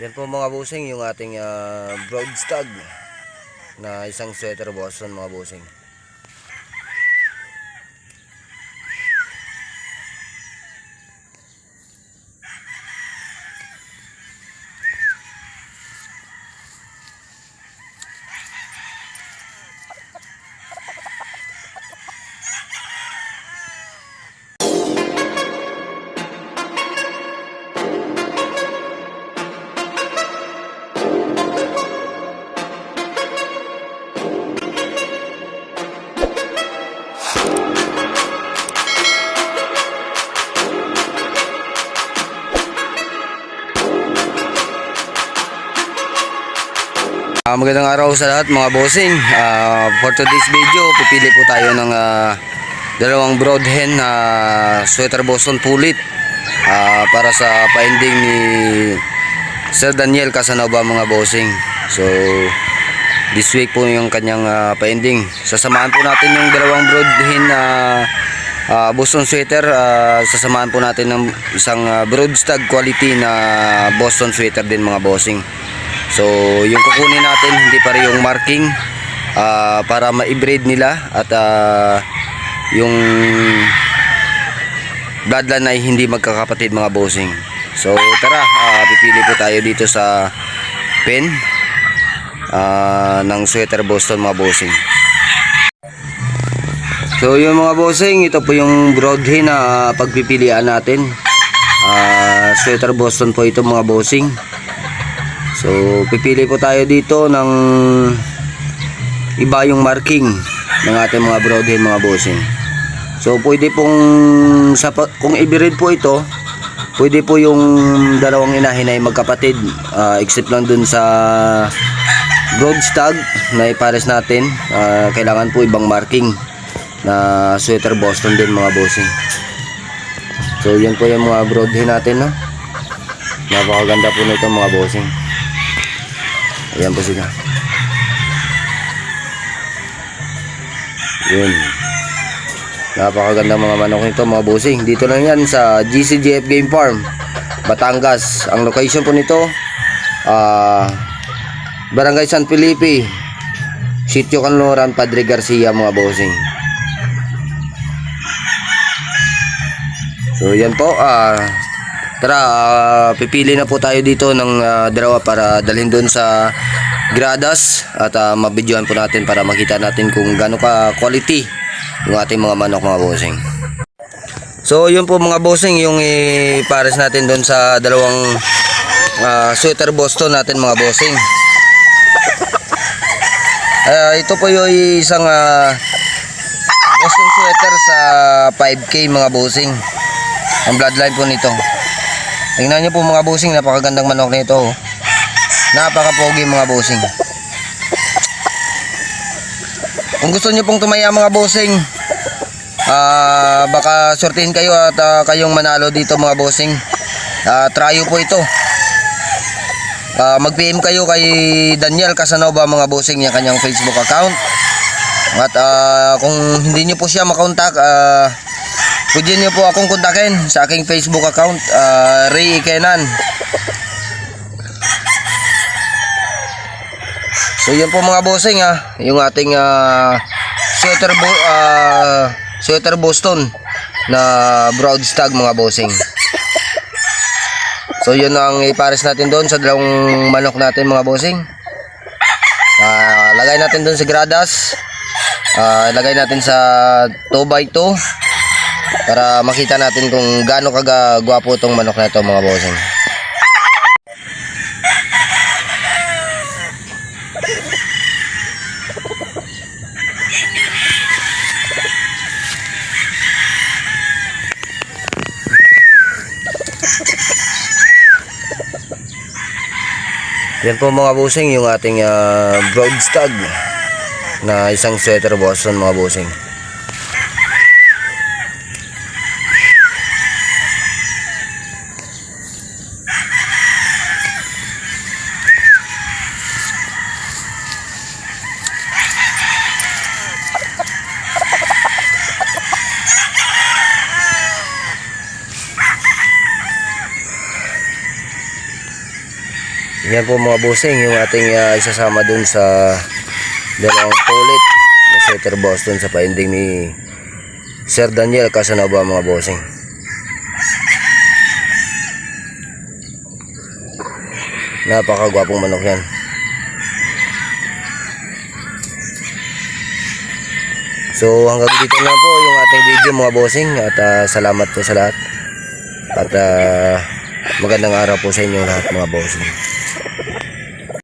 Yan po mga busing, yung ating uh, broad stag na isang sweater Boston mga busing. Ah, magandang araw sa lahat mga bossing. Ah, for today's video, pipili po tayo ng ah, dalawang broad hen na sweater Boston pulit ah, para sa finding ni Sir Daniel Casanova mga bossing. So, this week po yung kanyang ah, finding. Sasamahan po natin yung dalawang broad hen na ah, Boston sweater. ah, sasamahan po natin ng isang ah, broad stag quality na Boston sweater din mga bossing. So, yung kukunin natin hindi pa rin yung marking ah, para ma-breed nila at ah, yung bloodline ay hindi magkakapatid mga bossing. So, tara, ah, pipili po tayo dito sa pen ah, ng sweater Boston mga bossing. So, yung mga bossing, ito po yung broadhead na pagpipilian natin. Ah, sweater Boston po ito mga bossing. So, pipili po tayo dito ng iba yung marking ng ating mga broadhead mga bossing. So, pwede pong sa, kung i-breed po ito, pwede po yung dalawang inahin ay magkapatid ah, except lang dun sa broad stag na ipares natin. Ah, kailangan po ibang marking na sweater Boston din mga bossing. So, yan po yung mga broadhead natin, no? Napakaganda po nito mga bossing. Ayan po sila. Yun. Napakaganda mga manok nito mga bossing. Dito lang yan sa GCGF Game Farm, Batangas. Ang location po nito, ah Barangay San Felipe, Sitio Canloran, Padre Garcia mga bossing. So yan po, ah Tara, ah, pipili na po tayo dito ng ah, dalawa para dalhin doon sa gradas at uh, mabidyohan po natin para makita natin kung gaano ka quality yung ating mga manok mga bossing. So yun po mga bossing yung ipares natin doon sa dalawang ah, sweater Boston natin mga bossing. Ah, ito po yung isang ah, Boston sweater sa 5K mga bossing. Ang bloodline po nito. Tingnan nyo po mga bossing, napakagandang manok nito. Oh. Napakapogi mga bossing. Kung gusto nyo pong tumaya mga bossing, ah baka sortihin kayo at ah, kayong manalo dito mga bossing. Ah, tryo po ito. Ah, mag-PM kayo kay Daniel Casanova mga bossing niya kanyang Facebook account. At ah, kung hindi nyo po siya makontak, ah, pwede nyo po akong kontakin sa aking Facebook account, ah, Ray Ikenan. So yun po mga bossing ha, yung ating ah, sweater, bo ah, sweater Boston na broad stag mga bossing. So yun ang ipares natin doon sa dalawang manok natin mga bossing. Ah, lagay natin doon sa gradas. Ah, lagay natin sa 2x2 para makita natin kung gaano kagagwapo itong manok na ito mga bossing. Yan po mga bossing yung ating ah, broad stag na isang sweater Boston mga bossing. Yan po mga bossing, yung ating ah, isasama dun sa dalawang pulit na sweater Boston sa paending ni Sir Daniel Casanova mga bossing. Napakagwapong manok yan. So hanggang dito na po yung ating video mga bossing at ah, salamat po sa lahat. At ah, magandang araw po sa inyo lahat mga bossing.